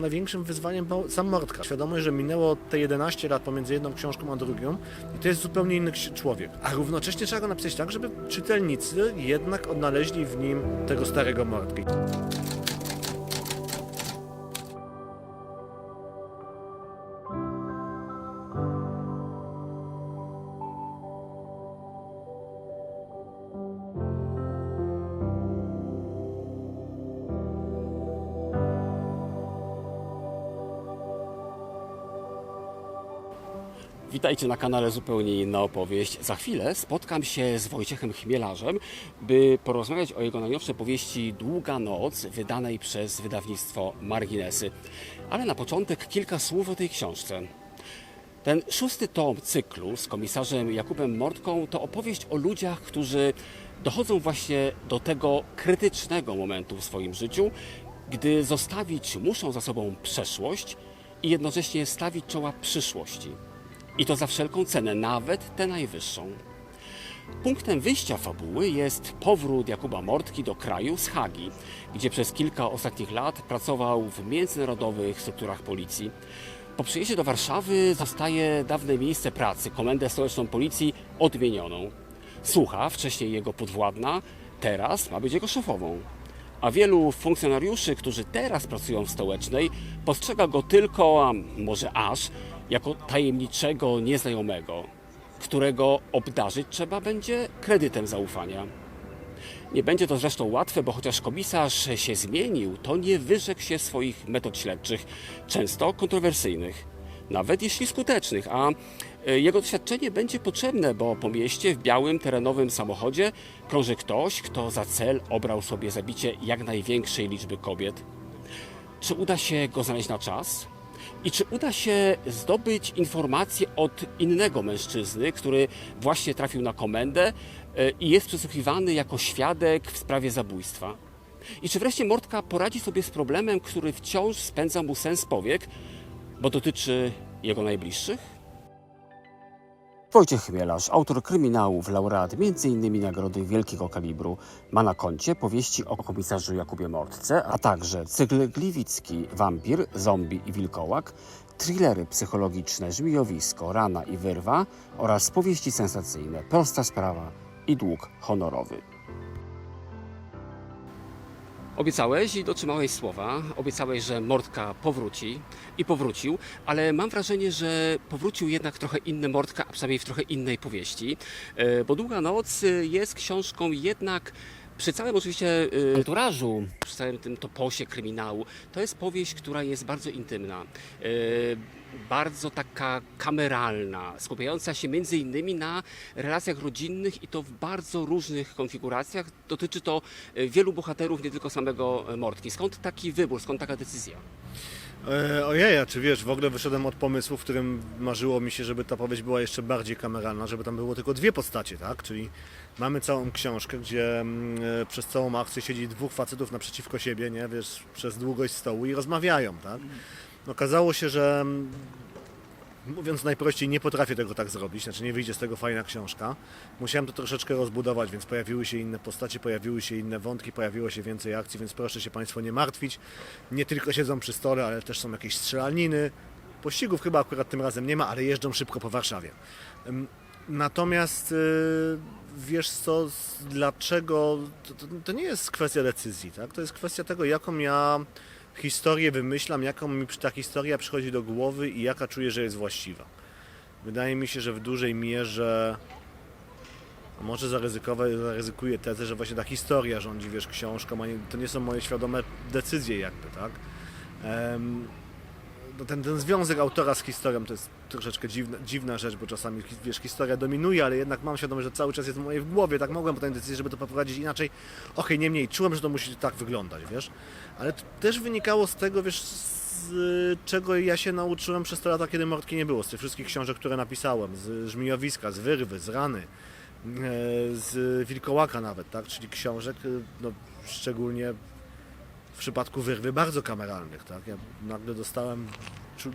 Największym wyzwaniem był sam Mordka. Świadomość, że minęło te 11 lat pomiędzy jedną książką a drugą i to jest zupełnie inny człowiek. A równocześnie trzeba go napisać tak, żeby czytelnicy jednak odnaleźli w nim tego starego Mordka. Witajcie na kanale Zupełnie Inna Opowieść. Za chwilę spotkam się z Wojciechem Chmielarzem, by porozmawiać o jego najnowszej powieści Długa Noc, wydanej przez wydawnictwo Marginesy. Ale na początek kilka słów o tej książce. Ten szósty tom cyklu z komisarzem Jakubem Mordką to opowieść o ludziach, którzy dochodzą właśnie do tego krytycznego momentu w swoim życiu, gdy zostawić muszą za sobą przeszłość i jednocześnie stawić czoła przyszłości. I to za wszelką cenę, nawet tę najwyższą. Punktem wyjścia fabuły jest powrót Jakuba Mortki do kraju z Hagi, gdzie przez kilka ostatnich lat pracował w międzynarodowych strukturach policji. Po przyjeździe do Warszawy zostaje dawne miejsce pracy, komendę stołeczną policji odmienioną. Słucha, wcześniej jego podwładna, teraz ma być jego szefową. A wielu funkcjonariuszy, którzy teraz pracują w stołecznej, postrzega go tylko, a może aż, jako tajemniczego nieznajomego, którego obdarzyć trzeba będzie kredytem zaufania. Nie będzie to zresztą łatwe, bo chociaż komisarz się zmienił, to nie wyrzekł się swoich metod śledczych, często kontrowersyjnych, nawet jeśli skutecznych, a e, jego doświadczenie będzie potrzebne, bo po mieście w białym terenowym samochodzie krąży ktoś, kto za cel obrał sobie zabicie jak największej liczby kobiet. Czy uda się go znaleźć na czas? I czy uda się zdobyć informacje od innego mężczyzny, który właśnie trafił na komendę e, i jest przesłuchiwany jako świadek w sprawie zabójstwa? I czy wreszcie Mordka poradzi sobie z problemem, który wciąż spędza mu sens powiek, bo dotyczy jego najbliższych? Wojciech Chmielarz, autor kryminałów, laureat m.in. Nagrody Wielkiego Kalibru, ma na koncie powieści o komisarzu Jakubie Mordce, a także cykl Gliwicki, Wampir, Zombie i Wilkołak, thrillery psychologiczne Żmijowisko, Rana i Wyrwa oraz powieści sensacyjne Prosta Sprawa i Dług Honorowy. Obiecałeś i dotrzymałeś słowa. Obiecałeś, że Mordka powróci i powrócił, ale mam wrażenie, że powrócił jednak trochę inny Mordka, a przynajmniej w trochę innej powieści. E, Bo Długa Noc e, jest książką jednak przy całym oczywiście e, anturażu, przy całym tym toposie kryminału, to jest powieść, która jest bardzo intymna. Bardzo taka kameralna, skupiająca się między innymi na relacjach rodzinnych i to w bardzo różnych konfiguracjach. Dotyczy to e, wielu bohaterów, nie tylko samego e, Mordki. Skąd taki wybór, skąd taka decyzja? E, ojej, a czy wiesz, w ogóle wyszedłem od pomysłu, w którym marzyło mi się, żeby ta powieść była jeszcze bardziej kameralna, żeby tam było tylko dwie postacie, tak? Czyli mamy całą książkę, gdzie mm, przez całą akcję siedzi dwóch facetów naprzeciwko siebie, nie? Wiesz, przez długość stołu i rozmawiają, tak? Okazało się, że mm, mówiąc najprościej, nie potrafię tego tak zrobić, znaczy nie wyjdzie z tego fajna książka. Musiałem to troszeczkę rozbudować, więc pojawiły się inne postacie, pojawiły się inne wątki, pojawiło się więcej akcji, więc proszę się Państwo nie martwić. Nie tylko siedzą przy stole, ale też są jakieś strzelaniny. Pościgów chyba akurat tym razem nie ma, ale jeżdżą szybko po Warszawie. Natomiast yy, wiesz co, dlaczego, to, to, to nie jest kwestia decyzji, tak? to jest kwestia tego, jaką ja historię wymyślam, jaką mi ta historia przychodzi do głowy i jaka czuję, że jest właściwa. Wydaje mi się, że w dużej mierze może zaryzykować, zaryzykuję tezę, że właśnie ta historia rządzi, wiesz, książką, a nie, to nie są moje świadome decyzje jakby, tak? Ten, ten związek autora z historią to jest troszeczkę dziwna, dziwna rzecz, bo czasami wiesz, historia dominuje, ale jednak mam świadomość, że cały czas jest w mojej głowie, tak mogłem podjąć decyzję, żeby to poprowadzić inaczej. Okej, niemniej, czułem, że to musi tak wyglądać, wiesz? Ale to też wynikało z tego, wiesz, z y, czego ja się nauczyłem przez te lata, kiedy Mordki nie było, z tych wszystkich książek, które napisałem, z Żmijowiska, z Wyrwy, z Rany, e, z Wilkołaka nawet, tak? Czyli książek, y, no, szczególnie w przypadku wyrwy bardzo kameralnych, tak? Ja nagle dostałem. Czu...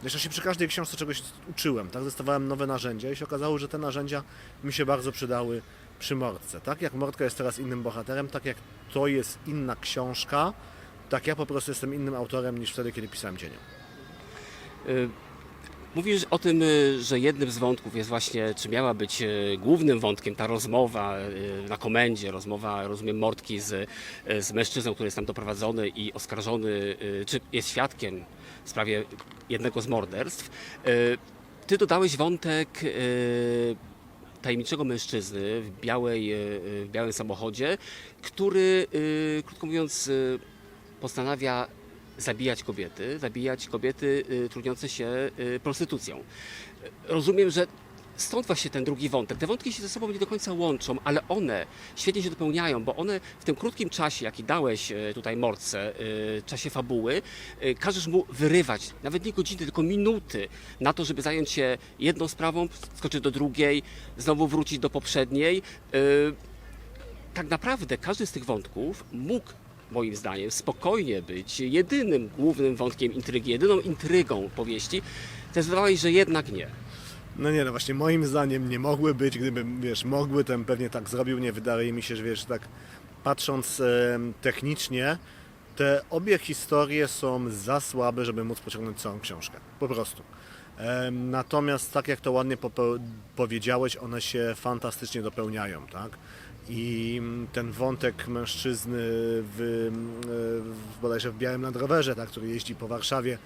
Zresztą się przy każdej książce czegoś uczyłem, tak? Dostawałem nowe narzędzia i się okazało, że te narzędzia mi się bardzo przydały przy Mordce, tak? Jak Mordka jest teraz innym bohaterem, tak jak to jest inna książka, Tak, ja po prostu jestem innym autorem niż wtedy, kiedy pisałem Cieniem. Y, Mówisz o tym, y, że jednym z wątków jest właśnie, czy miała być y, głównym wątkiem ta rozmowa y, na komendzie, rozmowa, rozumiem, Mortki z, z mężczyzną, który jest tam doprowadzony i oskarżony, czy jest świadkiem w sprawie jednego z morderstw. Ty dodałeś wątek tajemniczego mężczyzny w, białej, w białym samochodzie, który, krótko mówiąc, postanawia zabijać kobiety, zabijać kobiety y, trudniące się y, prostytucją. Rozumiem, że stąd właśnie ten drugi wątek. Te wątki się ze sobą nie do końca łączą, ale one świetnie się dopełniają, bo one w tym krótkim czasie, jaki dałeś y, tutaj Morce, czasie fabuły, każesz mu wyrywać, nawet nie godziny, tylko minuty na to, żeby zająć się jedną sprawą, skoczyć do drugiej, znowu wrócić do poprzedniej. Tak naprawdę każdy z tych wątków mógł, moim zdaniem, spokojnie być jedynym głównym wątkiem intrygi, jedyną intrygą powieści. Zdecydowałeś, że jednak nie. No nie, no właśnie moim zdaniem nie mogły być, gdyby, wiesz, mogły, bym pewnie tak zrobił, nie wydaje mi się, że wiesz, tak patrząc em, technicznie, te obie historie są za słabe, żeby móc pociągnąć całą książkę, po prostu. Em, Natomiast tak jak to ładnie powiedziałeś, one się fantastycznie dopełniają, tak? I ten wątek mężczyzny w, w, bodajże w białym Land Roverze, tak, który jeździ po Warszawie,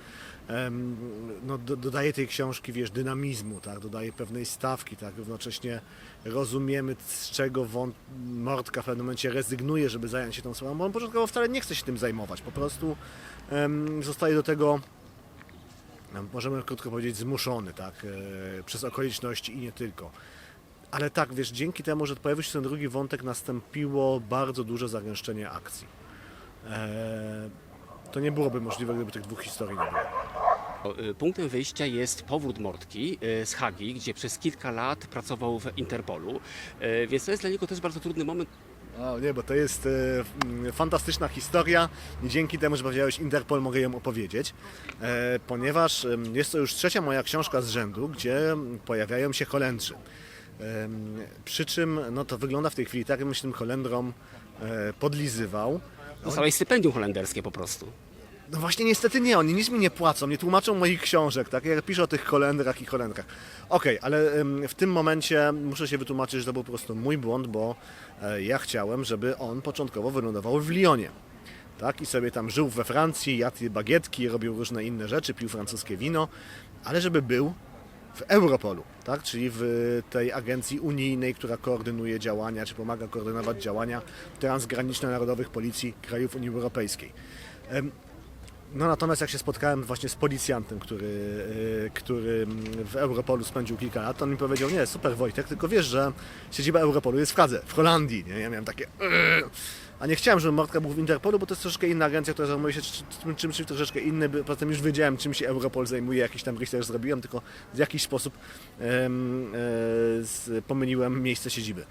no, do, dodaje tej książki, wiesz, dynamizmu, tak, dodaje pewnej stawki, tak, równocześnie rozumiemy, z czego wąt, Mordka w pewnym momencie rezygnuje, żeby zająć się tą sprawą, bo on początkowo wcale nie chce się tym zajmować, po prostu em, zostaje do tego możemy krótko powiedzieć, zmuszony, tak, e, przez okoliczności i nie tylko. Ale tak, wiesz, dzięki temu, że pojawił się ten drugi wątek, nastąpiło bardzo duże zagęszczenie akcji. E, to nie byłoby możliwe, gdyby tych dwóch historii nie było. Y, Punktem wyjścia jest powrót Mortki y, z Hagi, gdzie przez kilka lat pracował w Interpolu, Y, więc to jest dla niego też bardzo trudny moment. O, nie, bo to jest e, fantastyczna historia i dzięki temu, że powiedziałeś Interpol, mogę ją opowiedzieć, e, ponieważ jest to już trzecia moja książka z rzędu, gdzie pojawiają się Holendrzy. Przy czym no, to wygląda w tej chwili tak, jakbym się tym Holendrom e, podlizywał. Dostałeś stypendium holenderskie po prostu. No właśnie niestety nie, oni nic mi nie płacą, nie tłumaczą moich książek, tak? Ja piszę o tych Holendrach i Holendrach. Okej, ale em, w tym momencie muszę się wytłumaczyć, że to był po prostu mój błąd, bo e, ja chciałem, żeby on początkowo wylądował w Lyonie. Tak? I sobie tam żył we Francji, jadł bagietki, robił różne inne rzeczy, pił francuskie wino, ale żeby był w Europolu, tak? czyli w tej agencji unijnej, która koordynuje działania, czy pomaga koordynować działania transgraniczne narodowych policji krajów Unii Europejskiej. No natomiast jak się spotkałem właśnie z policjantem, który, y, który w Europolu spędził kilka lat, on mi powiedział, nie, super Wojtek, tylko wiesz, że siedziba Europolu jest w Hadze, w Holandii, nie? Ja miałem takie... "Ugh". A nie chciałem, żeby Mordka był w Interpolu, bo to jest troszeczkę inna agencja, która zajmuje się czy- czy- czymś troszeczkę innym. Poza tym już wiedziałem, czym się Europol zajmuje, jakiś tam research zrobiłem, tylko w jakiś sposób z, pomyliłem miejsce siedziby.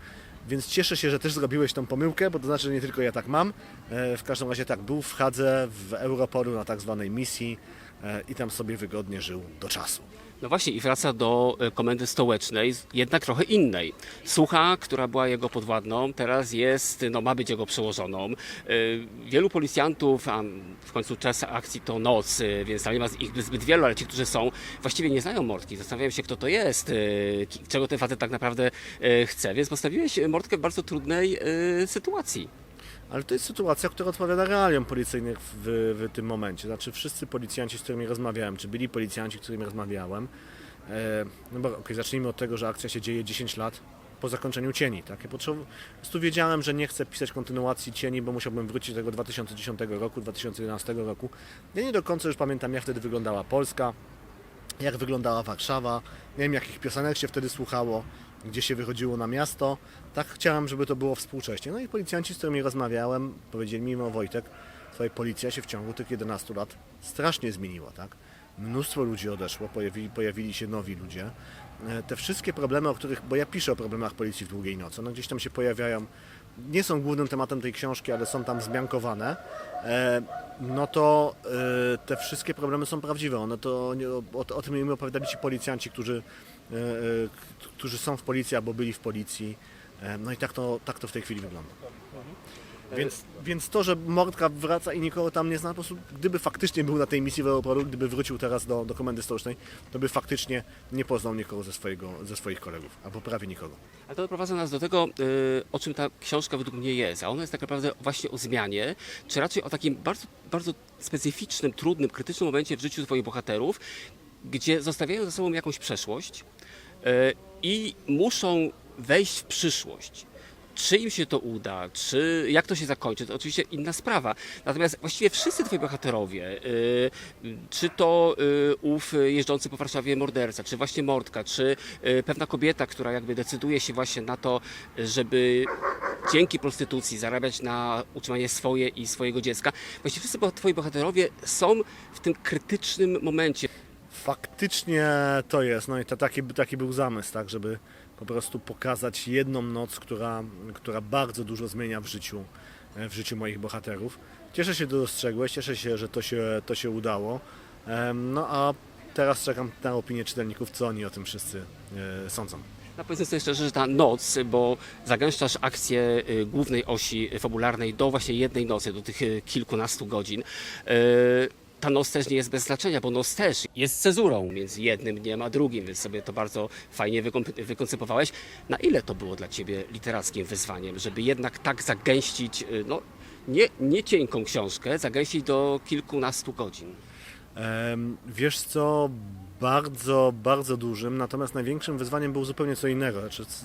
Więc cieszę się, że też zrobiłeś tą pomyłkę, bo to znaczy, że nie tylko ja tak mam. E, W każdym razie tak, był w Hadze, w Europolu na tak zwanej misji e, i tam sobie wygodnie żył do czasu. No właśnie i wraca do e, komendy stołecznej, jednak trochę innej. Sucha, która była jego podwładną, teraz jest, no ma być jego przełożoną. E, Wielu policjantów, a w końcu czas akcji to noc, e, więc tam nie ma ich zbyt wielu, ale ci, którzy są, właściwie nie znają Mortki. Zastanawiają się, kto to jest, czego ten facet tak naprawdę chce, więc postawiłeś Mortkę w bardzo trudnej sytuacji. Ale to jest sytuacja, która odpowiada realiom policyjnych w, w tym momencie. Znaczy wszyscy policjanci, z którymi rozmawiałem, czy byli policjanci, z którymi rozmawiałem, e, no bo okej, zacznijmy od tego, że akcja się dzieje 10 lat po zakończeniu Cieni. Tak? Ja po prostu wiedziałem, że nie chcę pisać kontynuacji Cieni, bo musiałbym wrócić do tego 2010 roku, 2011 roku. Ja nie do końca już pamiętam, jak wtedy wyglądała Polska, jak wyglądała Warszawa, nie wiem jakich piosenek się wtedy słuchało, gdzie się wychodziło na miasto. Tak chciałem, żeby to było współcześnie. No i policjanci, z którymi rozmawiałem, powiedzieli mi, no Wojtek, twoja policja się w ciągu tych 11 lat strasznie zmieniła, tak? Mnóstwo ludzi odeszło, pojawili, pojawili się nowi ludzie. E, Te wszystkie problemy, o których, bo ja piszę o problemach policji w długiej nocy, one gdzieś tam się pojawiają, nie są głównym tematem tej książki, ale są tam zmiankowane, e, no to e, te wszystkie problemy są prawdziwe. One to, o, o tym mi opowiadali ci policjanci, którzy, e, którzy są w policji albo byli w policji. No i tak to, tak to w tej chwili wygląda. Więc, więc to, że Mordka wraca i nikogo tam nie zna, po prostu gdyby faktycznie był na tej misji w Europolu, gdyby wrócił teraz do, do komendy stołecznej, to by faktycznie nie poznał nikogo ze, swojego, ze swoich kolegów, albo prawie nikogo. Ale to doprowadza nas do tego, y, o czym ta książka według mnie jest. A ona jest tak naprawdę właśnie o zmianie, czy raczej o takim bardzo, bardzo specyficznym, trudnym, krytycznym momencie w życiu Twoich bohaterów, gdzie zostawiają za sobą jakąś przeszłość y, i muszą wejść w przyszłość. Czy im się to uda, czy jak to się zakończy, to oczywiście inna sprawa. Natomiast właściwie wszyscy twoi bohaterowie, y, czy to y, ów jeżdżący po Warszawie morderca, czy właśnie mordka, czy y, pewna kobieta, która jakby decyduje się właśnie na to, żeby dzięki prostytucji zarabiać na utrzymanie swoje i swojego dziecka. Właściwie wszyscy twoi bohaterowie są w tym krytycznym momencie. Faktycznie to jest, no i to taki, taki był zamysł, tak, żeby po prostu pokazać jedną noc, która, która bardzo dużo zmienia w życiu, w życiu moich bohaterów. Cieszę się, że to dostrzegłeś, cieszę się, że to się, to się udało. No a teraz czekam na opinię czytelników, co oni o tym wszyscy e, sądzą. No powiedzmy sobie szczerze, że ta noc, bo zagęszczasz akcję y, głównej osi fabularnej do właśnie jednej nocy, do tych y, kilkunastu godzin. Ta noc też nie jest bez znaczenia, bo noc też jest cezurą między jednym dniem a drugim, więc sobie to bardzo fajnie wykoncypowałeś. Na ile to było dla Ciebie literackim wyzwaniem, żeby jednak tak zagęścić, y, no nie, nie cienką książkę, zagęścić do kilkunastu godzin? Wiesz co, bardzo, bardzo dużym, natomiast największym wyzwaniem było zupełnie co innego. Znaczy, z,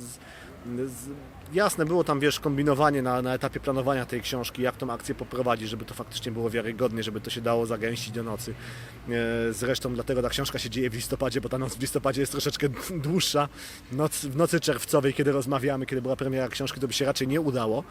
z, jasne, było tam, wiesz, kombinowanie na, na etapie planowania tej książki, jak tą akcję poprowadzić, żeby to faktycznie było wiarygodnie, żeby to się dało zagęścić do nocy. E, Zresztą dlatego ta książka się dzieje w listopadzie, bo ta noc w listopadzie jest troszeczkę dłuższa. Noc, w nocy czerwcowej, kiedy rozmawiamy, kiedy była premiera książki, to by się raczej nie udało.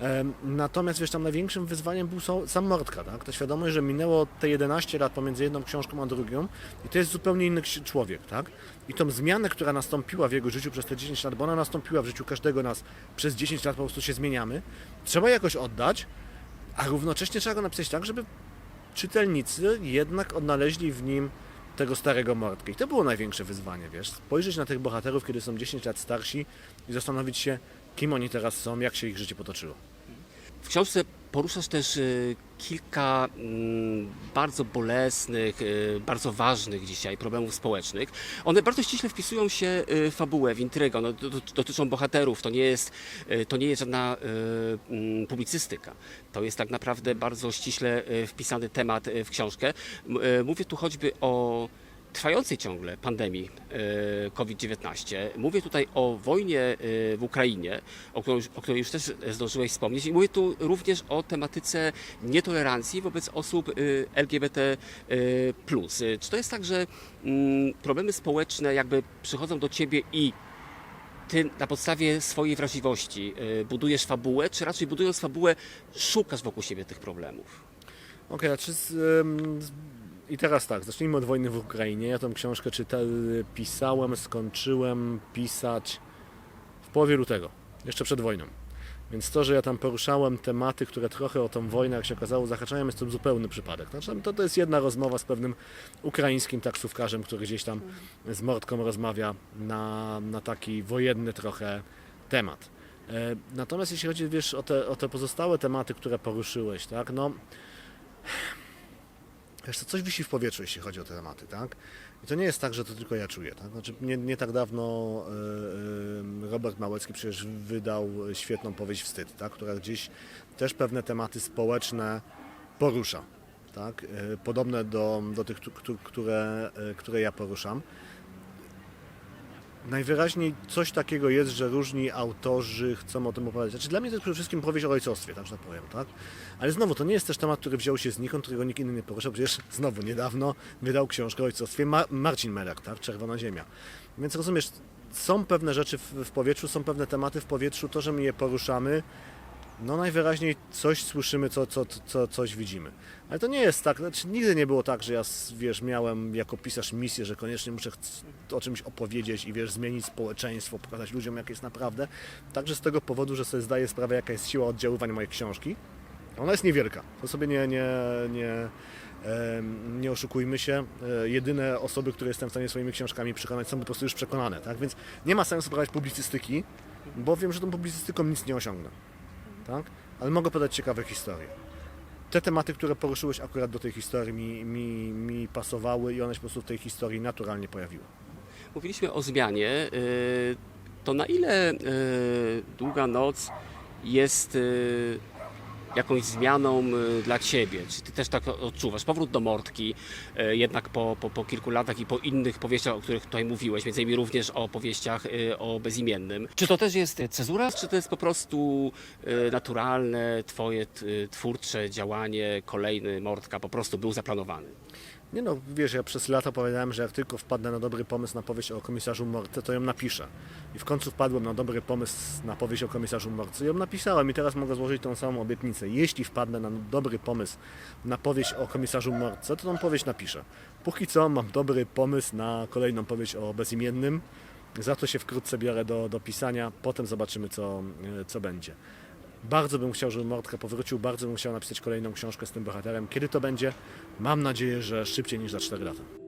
Em, Natomiast wiesz, tam największym wyzwaniem był sam- Mordka, tak? Ta świadomość, że minęło te 11 lat pomiędzy jedną książką a drugą i to jest zupełnie inny człowiek, tak? I tą zmianę, która nastąpiła w jego życiu przez te 10 lat, bo ona nastąpiła w życiu każdego nas przez 10 lat, po prostu się zmieniamy, trzeba jakoś oddać, a równocześnie trzeba go napisać tak, żeby czytelnicy jednak odnaleźli w nim tego starego Mordkę. I to było największe wyzwanie, wiesz? Spojrzeć na tych bohaterów, kiedy są 10 lat starsi i zastanowić się, kim oni teraz są, jak się ich życie potoczyło. W książce poruszasz też y, kilka mm, bardzo bolesnych, y, bardzo ważnych dzisiaj problemów społecznych. One bardzo ściśle wpisują się y, w fabułę, w intrygę. One do- do- dotyczą bohaterów. To nie jest, to nie jest żadna mm, publicystyka. To jest tak naprawdę bardzo ściśle wpisany temat w książkę. Mówię tu choćby o trwającej ciągle pandemii e, COVID-19. Mówię tutaj o wojnie e, w Ukrainie, o której, o której już też zdążyłeś wspomnieć. I mówię tu również o tematyce nietolerancji wobec osób e, LGBT. Czy to jest tak, że mm, problemy społeczne jakby przychodzą do ciebie i ty na podstawie swojej wrażliwości budujesz fabułę, czy raczej budując fabułę szukasz wokół siebie tych problemów? Okej, a czy z, i teraz tak, zacznijmy od wojny w Ukrainie. Ja tą książkę czyta, pisałem, skończyłem pisać w połowie lutego, jeszcze przed wojną. Więc to, że ja tam poruszałem tematy, które trochę o tą wojnę, jak się okazało, zahaczają, jest to zupełny przypadek. Znaczy, to, to jest jedna rozmowa z pewnym ukraińskim taksówkarzem, który gdzieś tam z Mordką rozmawia na, na taki wojenny trochę temat. E, Natomiast jeśli chodzi wiesz, o, te, o te pozostałe tematy, które poruszyłeś, tak, no Wiesz, co, coś wisi w powietrzu, jeśli chodzi o te tematy, tak? I to nie jest tak, że to tylko ja czuję, tak? Znaczy, nie, nie tak dawno y, y, Robert Małecki przecież wydał świetną powieść Wstyd, tak? Która gdzieś też pewne tematy społeczne porusza, tak? Y, Podobne do, do tych, któ- które, które ja poruszam. Najwyraźniej coś takiego jest, że różni autorzy chcą o tym opowiadać. Znaczy, dla mnie to jest przede wszystkim powieść o ojcostwie, tak że tak powiem, tak? Ale znowu, to nie jest też temat, który wziął się znikąd, którego nikt inny nie poruszał. Przecież znowu niedawno wydał książkę o ojcostwie Ma- Marcin Melek, tak? Czerwona Ziemia. Więc rozumiesz, są pewne rzeczy w, w powietrzu, są pewne tematy w powietrzu, to, że my je poruszamy, no najwyraźniej coś słyszymy, co, co, co, coś widzimy. Ale to nie jest tak, znaczy nigdy nie było tak, że ja, wiesz, miałem jako pisarz misję, że koniecznie muszę o czymś opowiedzieć i, wiesz, zmienić społeczeństwo, pokazać ludziom, jak jest naprawdę. Także z tego powodu, że sobie zdaję sprawę, jaka jest siła oddziaływania mojej książki. Ona jest niewielka, to sobie nie, nie, nie, nie oszukujmy się. E, Jedyne osoby, które jestem w stanie swoimi książkami przekonać, są po prostu już przekonane, tak? Więc nie ma sensu prowadzić publicystyki, bo wiem, że tą publicystyką nic nie osiągnę. Tak? ale mogę podać ciekawe historie. Te tematy, które poruszyłeś akurat do tej historii mi, mi, mi pasowały i one się po prostu w tej historii naturalnie pojawiły. Mówiliśmy o zmianie. y, To na ile y, długa noc jest y, jakąś zmianą y, dla Ciebie? Czy Ty też tak odczuwasz? Powrót do Mordki, y, jednak po, po, po kilku latach i po innych powieściach, o których tutaj mówiłeś, między innymi również o powieściach y, o bezimiennym. Czy to też jest cezura, czy to jest po prostu naturalne Twoje twórcze działanie, kolejny Mordka po prostu był zaplanowany? Nie no, wiesz, ja przez lata opowiadałem, że jak tylko wpadnę na dobry pomysł na powieść o komisarzu Morce, to ją napiszę. I w końcu wpadłem na dobry pomysł na powieść o komisarzu Morce i ją napisałem i teraz mogę złożyć tą samą obietnicę. Jeśli wpadnę na dobry pomysł na powieść o komisarzu Morce, to tą powieść napiszę. Póki co mam dobry pomysł na kolejną powieść o bezimiennym. Za to się wkrótce biorę do, do pisania, potem zobaczymy co, co będzie. Bardzo bym chciał, żeby Mordka powrócił, bardzo bym chciał napisać kolejną książkę z tym bohaterem. Kiedy to będzie? Mam nadzieję, że szybciej niż za 4 lata.